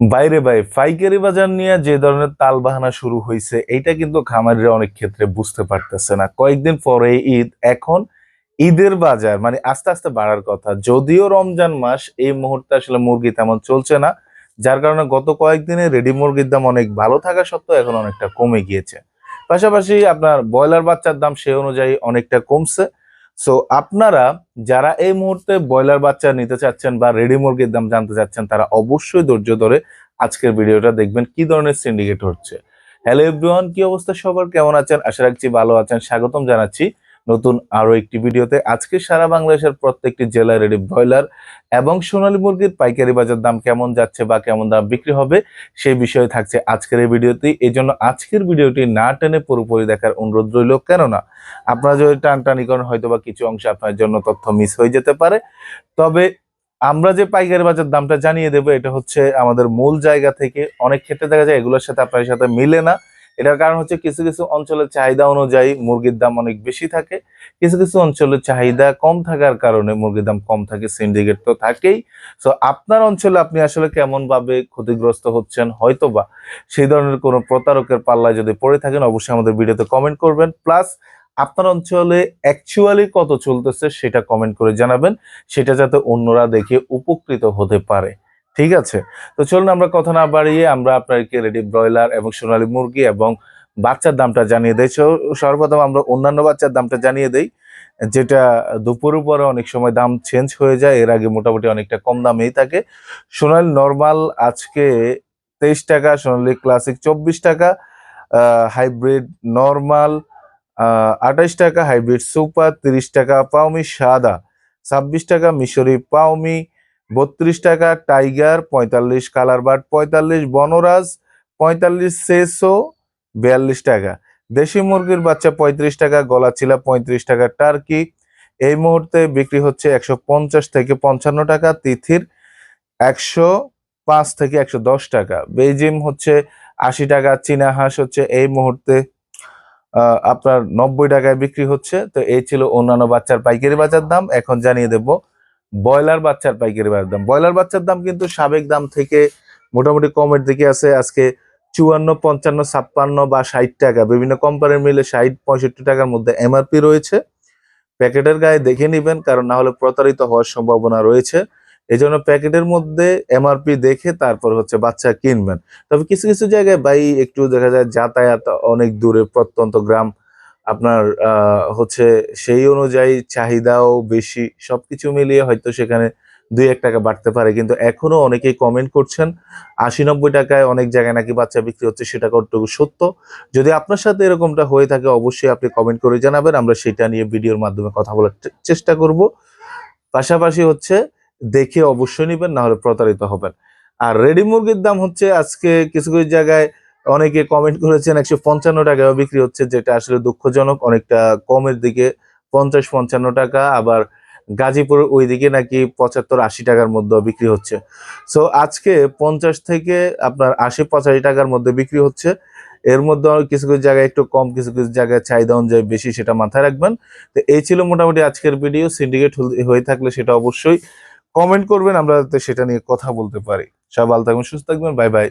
বাইরে বাইরে পাইকারি বাজার নিয়ে যে ধরনের তাল বাহানা শুরু হয়েছে এইটা কিন্তু খামারিরা অনেক ক্ষেত্রে বুঝতে পারতেছে না। কয়েকদিন পরে ঈদ, এখন ঈদের বাজার মানে আস্তে আস্তে বাড়ার কথা। যদিও রমজান মাস, এই মুহূর্তে আসলে মুরগি তেমন চলছে না, যার কারণে গত কয়েকদিনে রেডি মুরগির দাম অনেক ভালো থাকা সত্ত্বেও এখন অনেকটা কমে গিয়েছে। পাশাপাশি আপনার ব্রয়লার বাচ্চার দাম সে অনুযায়ী অনেকটা কমছে। সো আপনারা যারা এই মুহূর্তে ব্রয়লার বাচ্চা নিতে চাচ্ছেন বা রেডি মুরগির দাম জানতে চাচ্ছেন, তারা অবশ্যই ধৈর্য ধরে আজকের ভিডিওটা দেখবেন কি ধরনের সিন্ডিকেট হচ্ছে। হ্যালো এভরিওয়ান কি অবস্থা সবার? কেমন আছেন? আশা রাখছি ভালো আছেন। স্বাগতম জানাচ্ছি নতুন আরও একটি ভিডিওতে আজকে সারা বাংলাদেশের প্রত্যেকটি জেলায় রেডি ব্রয়লার এবং সোনালী মুরগির পাইকারি বাজার দাম কেমন যাচ্ছে বা কেমন দাম বিক্রি হবে সেই বিষয়ে থাকছে আজকের এই ভিডিওতে। এই জন্য আজকের ভিডিওটি না টেনে পুরোপুরি দেখার অনুরোধ রইল। কেননা আপনারা যদি টানটানি করেন হয়তো বা কিছু অংশ আপনার জন্য তথ্য মিস হয়ে যেতে পারে। তবে আমরা যে পাইকারি বাজার দামটা জানিয়ে দেবো, এটা হচ্ছে আমাদের মূল জায়গা থেকে অনেক ক্ষেত্রে দেখা যায় এগুলোর সাথে আপনার সাথে মিলে না। এটার কারণ হচ্ছে কিছু কিছু অঞ্চলের চাহিদা অনুযায়ী মুরগির দাম অনেক বেশি থাকে। কিছু কিছু অঞ্চলের চাহিদা কম থাকার কারণে মুরগির দাম কম থাকে সিন্ডিকেট তো থাকেই। সো আপনার অঞ্চলে আপনি আসলে কেমন ভাবে ক্ষতিগ্রস্ত হচ্ছেন হয়তোবা সেই ধরনের কোনো প্রতারকের পাল্লায় যদি পড়ে থাকেন, অবশ্যই আমাদের ভিডিওতে কমেন্ট করবেন। প্লাস আপনার অঞ্চলে অ্যাকচুয়ালি কত চলতেছে সেটা কমেন্ট করে জানাবেন। সেটা যাতে অন্যরা দেখে উপকৃত হতে পারে। ঠিক আছে? তো চলুন আমরা কথা না বাড়িয়ে আমরা আপনাদেরকে রেডি ব্রয়লার এবং সোনালী মুরগি এবং বাচ্চার দামটা জানিয়ে দেই। সর্বপ্রথম আমরা অন্যান্য বাচ্চার দামটা জানিয়ে দেই, যেটা দুপুরের পরে অনেক সময় দাম চেঞ্জ হয়ে যায়, এর আগে মোটামুটি অনেকটা কম দামেই থাকে। সোনালী নর্মাল আজকে তেইশ টাকা, সোনালি ক্লাসিক চব্বিশ টাকা হাইব্রিড নর্মাল আঠাইশ টাকা হাইব্রিড সুপার তিরিশ টাকা, পাওমি সাদা ছাব্বিশ টাকা, মিশরি পাওমি বত্রিশ টাকা টাইগার, পঁয়তাল্লিশ কালার বাট পঁয়তাল্লিশ বনরাজ, পঁয়তাল্লিশ সেসো, বিয়াল্লিশ টাকা। দেশি মুরগির বাচ্চা পঁয়ত্রিশ টাকা, গলা চিলা পঁয়ত্রিশ টাকা, টার্কি। এই মুহূর্তে বিক্রি হচ্ছে একশো পঞ্চাশ থেকে পঞ্চান্ন টাকা, তিথির একশো পাঁচ থেকে একশো দশ টাকা। বেজিম হচ্ছে আশি টাকা, চীনা হাঁস হচ্ছে এই মুহূর্তে আপনার নব্বই টাকায় বিক্রি হচ্ছে। তো এই ছিল অন্যান্য বাচ্চার পাইকারি বাজার দাম। এখন জানিয়ে দেব ব্রয়লার বাচ্চার পাইকারি বাজার দাম। ব্রয়লার বাচ্চার দাম কিন্তু সাবেক দাম থেকে মোটামুটি কমের দিকে আছে। আজকে চুয়ান্ন, পঞ্চান্ন, ছাপ্পান্ন বা ষাট টাকা। বিভিন্ন কোম্পানির মিলে ষাট, পঁয়ষট্টি টাকার মধ্যে এমআরপি রয়েছে। প্যাকেটের গায়ে দেখে নিবেন, কারণ না হলে প্রতারিত হওয়ার সম্ভাবনা রয়েছে। এই জন্য প্যাকেটের মধ্যে এমআরপি দেখে তারপর হচ্ছে বাচ্চা কিনবেন। তবে কিছু কিছু জায়গায় বাই একটু দেখা যায় যাতায়াত অনেক দূরে, প্রত্যন্ত গ্রাম আপনার হচ্ছে সেই অনুযায়ী চাহিদাও বেশি, সবকিছু মিলিয়ে হয়তো সেখানে দুই এক টাকা বাড়তে পারে। কিন্তু এখনও অনেকেই কমেন্ট করছেন, আশি নব্বই টাকায় অনেক জায়গায় নাকি বাচ্চা বিক্রি হচ্ছে, সেটা কতটুকু সত্য? যদি আপনার সাথে এরকমটা হয়ে থাকে, অবশ্যই আপনি কমেন্ট করে জানাবেন। আমরা সেটা নিয়ে ভিডিওর মাধ্যমে কথা বলার চেষ্টা করব। পাশাপাশি হচ্ছে দেখে অবশ্যই নেবেন না হলে প্রতারিত হবেন। আর রেডি মুরগির দাম হচ্ছে আজকে কিছু কিছু জায়গায় অনেকে কমেন্ট করেছেন একশো পঞ্চান্ন টাকায় বিক্রি হচ্ছে, যেটা আসলে দুঃখজনক। অনেকটা কমের দিকে পঞ্চাশ পঞ্চান্ন টাকা, আবার গাজীপুর ওইদিকে নাকি পঁচাত্তর আশি টাকার মধ্যে বিক্রি হচ্ছে। সো আজকে পঞ্চাশ থেকে আপনার আশি পঁচাশি টাকার মধ্যে বিক্রি হচ্ছে। এর মধ্যে কিছু কিছু জায়গায় একটু কম, কিছু কিছু জায়গায় চাহিদা অনুযায়ী বেশি সেটা মাথায় রাখবেন। তো এই ছিল মোটামুটি আজকের ভিডিও সিন্ডিকেট হয়ে থাকলে সেটা অবশ্যই কমেন্ট করবেন, আমরা সেটা নিয়ে কথা বলতে পারি। সব ভালো থাকবেন, সুস্থ থাকবেন। Bye bye